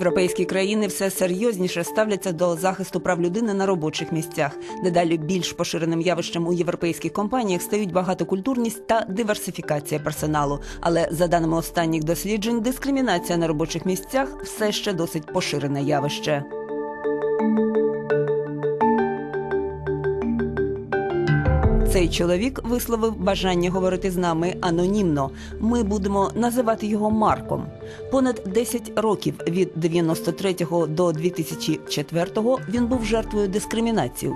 Європейські країни все серйозніше ставляться до захисту прав людини на робочих місцях. Дедалі більш поширеним явищем у європейських компаніях стають багатокультурність та диверсифікація персоналу. Але за даними останніх досліджень, дискримінація на робочих місцях все ще досить поширене явище. Цей чоловік висловив бажання говорити з нами анонімно. Ми будемо називати його Марком. Понад 10 років від 93-го до 2004-го він був жертвою дискримінації.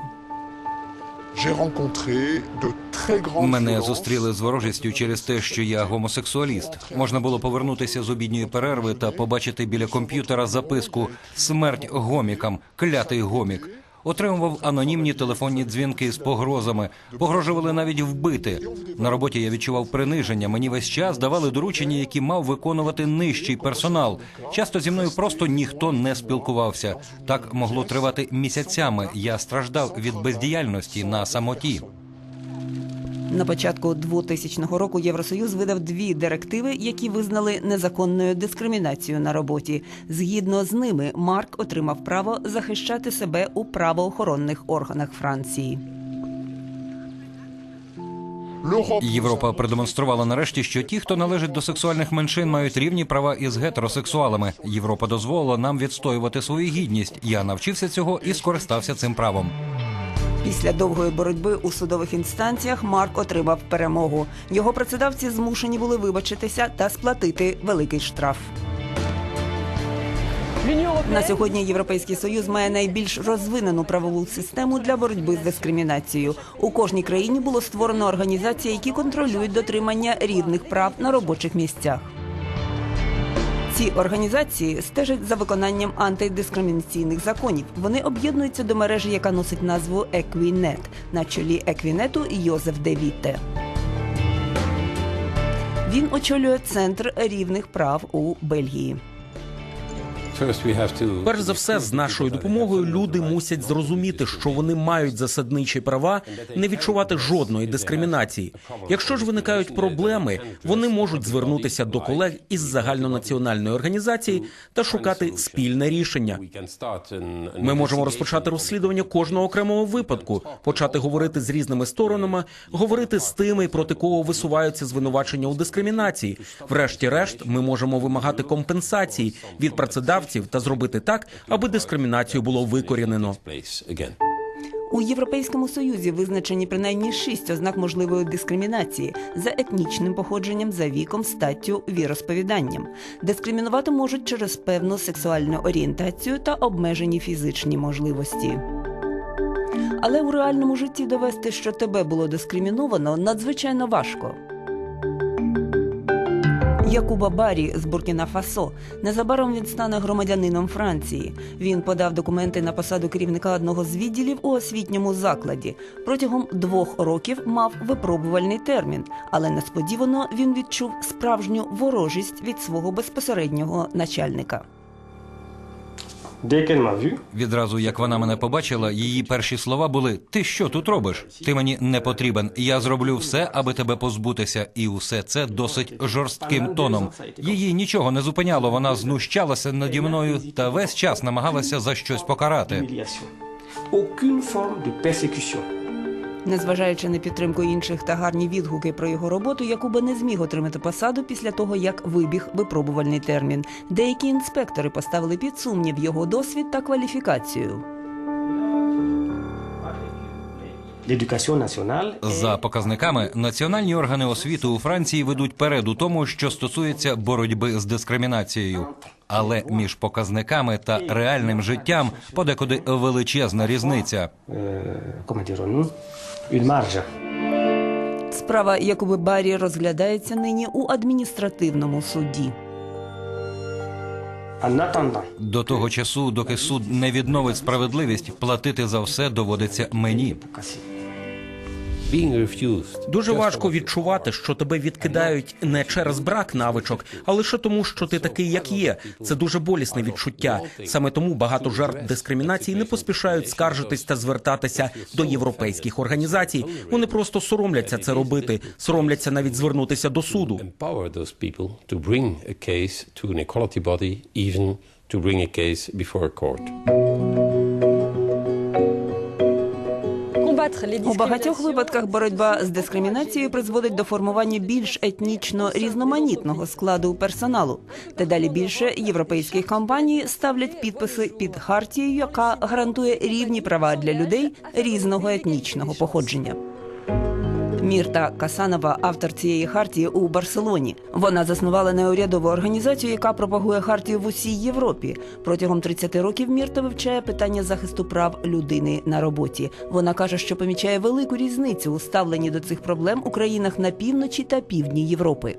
Мене зустріли з ворожістю через те, що я гомосексуаліст. Можна було повернутися з обідньої перерви та побачити біля комп'ютера записку Смерть гомікам, клятий гомік. Отримував анонімні телефонні дзвінки з погрозами. Погрожували навіть вбити. На роботі я відчував приниження. Мені весь час давали доручення, які мав виконувати нижчий персонал. Часто зі мною просто ніхто не спілкувався. Так могло тривати місяцями. Я страждав від бездіяльності на самоті. На початку 2000 року Євросоюз видав дві директиви, які визнали незаконною дискримінацією на роботі. Згідно з ними, Марк отримав право захищати себе у правоохоронних органах Франції. Європа продемонструвала нарешті, що ті, хто належить до сексуальних меншин, мають рівні права із гетеросексуалами. Європа дозволила нам відстоювати свою гідність. Я навчився цього і скористався цим правом. Після довгої боротьби у судових інстанціях Марк отримав перемогу. Його працедавці змушені були вибачитися та сплатити великий штраф. На сьогодні Європейський Союз має найбільш розвинену правову систему для боротьби з дискримінацією. У кожній країні було створено організації, які контролюють дотримання рівних прав на робочих місцях. Ці організації стежать за виконанням антидискримінаційних законів. Вони об'єднуються до мережі, яка носить назву Еквінет. На чолі Еквінету Йозеф Девіте. Він очолює центр рівних прав у Бельгії. Перш за все, з нашою допомогою люди мусять зрозуміти, що вони мають засадничі права, не відчувати жодної дискримінації. Якщо ж виникають проблеми, вони можуть звернутися до колег із загальнонаціональної організації та шукати спільне рішення. Ми можемо розпочати розслідування кожного окремого випадку, почати говорити з різними сторонами, говорити з тими, проти кого висуваються звинувачення у дискримінації. Врешті-решт, ми можемо вимагати компенсації від працедавців та зробити так, аби дискримінацію було викорінено. У Європейському Союзі визначені принаймні шість ознак можливої дискримінації за етнічним походженням, за віком, статтю, віросповіданням. Дискримінувати можуть через певну сексуальну орієнтацію та обмежені фізичні можливості. Але у реальному житті довести, що тебе було дискриміновано, надзвичайно важко. Якуба Барі з Буркіна Фасо незабаром він стане громадянином Франції. Він подав документи на посаду керівника одного з відділів у освітньому закладі. Протягом двох років мав випробувальний термін, але несподівано він відчув справжню ворожість від свого безпосереднього начальника. Відразу як вона мене побачила, її перші слова були: Ти що тут робиш? Ти мені не потрібен. Я зроблю все, аби тебе позбутися, і усе це досить жорстким тоном. Її нічого не зупиняло. Вона знущалася наді мною та весь час намагалася за щось покарати. Aucune forme de persécution. Незважаючи на підтримку інших та гарні відгуки про його роботу, Якуба не зміг отримати посаду після того, як вибіг випробувальний термін. Деякі інспектори поставили під сумнів його досвід та кваліфікацію. За показниками, національні органи освіти у Франції ведуть перед у тому, що стосується боротьби з дискримінацією. Але між показниками та реальним життям подекуди величезна різниця. Справа Якуби Барі розглядається нині у адміністративному суді. До того часу, доки суд не відновить справедливість, платити за все доводиться мені. Дуже важко відчувати, що тебе відкидають не через брак навичок, а лише тому, що ти такий, як є. Це дуже болісне відчуття. Саме тому багато жертв дискримінації не поспішають скаржитись та звертатися до європейських організацій. Вони просто соромляться це робити, соромляться навіть звернутися до суду. to bring a case before a court. У багатьох випадках боротьба з дискримінацією призводить до формування більш етнічно різноманітного складу персоналу. Дедалі більше європейських компаній ставлять підписи під хартією, яка гарантує рівні права для людей різного етнічного походження. Мірта Касанова, автор цієї хартії у Барселоні. Вона заснувала неурядову організацію, яка пропагує хартію в усій Європі. Протягом 30 років Мірта вивчає питання захисту прав людини на роботі. Вона каже, що помічає велику різницю у ставленні до цих проблем у країнах на півночі та півдні Європи.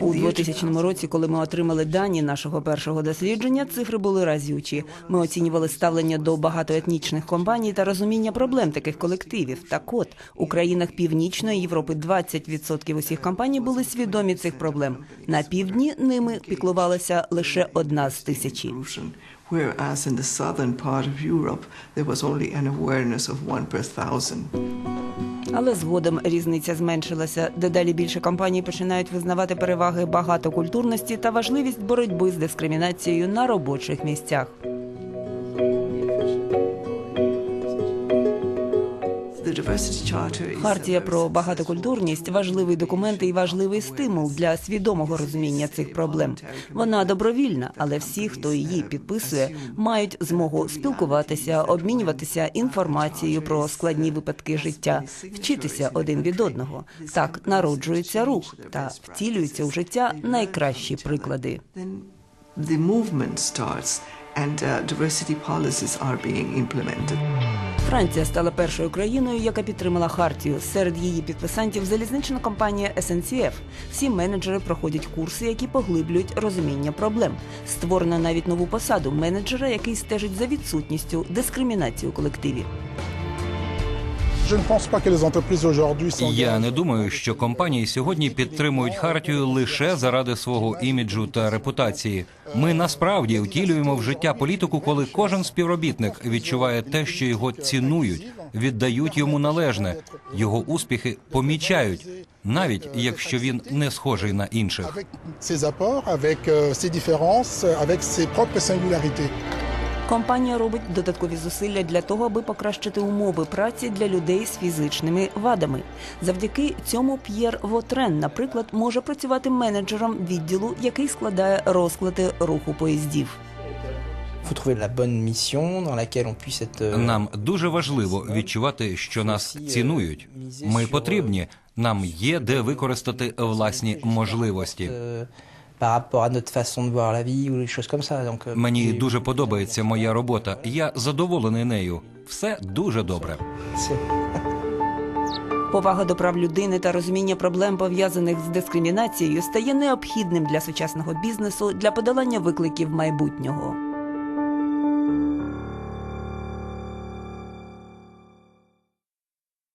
У 2000 році, коли ми отримали дані нашого першого дослідження, цифри були разючі. Ми оцінювали ставлення до багатоетнічних компаній та розуміння проблем таких колективів. Так от у країнах Північної Європи 20% усіх компаній були свідомі цих проблем. На півдні ними піклувалася лише одна з тисячі. Whereas in the southern part of Europe there was only an awareness of one per thousand. Але згодом різниця зменшилася. Дедалі більше компаній починають визнавати переваги багатокультурності та важливість боротьби з дискримінацією на робочих місцях. Хартія про багатокультурність важливий документ і важливий стимул для свідомого розуміння цих проблем. Вона добровільна, але всі, хто її підписує, мають змогу спілкуватися, обмінюватися інформацією про складні випадки життя, вчитися один від одного. Так народжується рух та втілюються у життя найкращі приклади. the movement starts and uh, diversity policies are being implemented. Франція стала першою країною, яка підтримала хартію. Серед її підписантів залізнична компанія SNCF. Всі менеджери проходять курси, які поглиблюють розуміння проблем. Створено навіть нову посаду менеджера, який стежить за відсутністю дискримінації у колективі. Я не думаю, що компанії сьогодні підтримують хартію лише заради свого іміджу та репутації. Ми насправді втілюємо в життя політику, коли кожен співробітник відчуває те, що його цінують, віддають йому належне. Його успіхи помічають, навіть якщо він не схожий на інших. Ses apports, avec euh, ses différences, euh, avec ses propres singularités. Компанія робить додаткові зусилля для того, аби покращити умови праці для людей з фізичними вадами. Завдяки цьому П'єр Вотрен, наприклад, може працювати менеджером відділу, який складає розклади руху поїздів. euh, Нам дуже важливо відчувати, що нас цінують. Ми потрібні. Нам є де використати власні можливості. Euh, Мені дуже подобається моя робота. Я задоволений нею. Все дуже добре. Повага до прав людини та розуміння проблем пов'язаних з дискримінацією стає необхідним для сучасного бізнесу для подолання викликів майбутнього.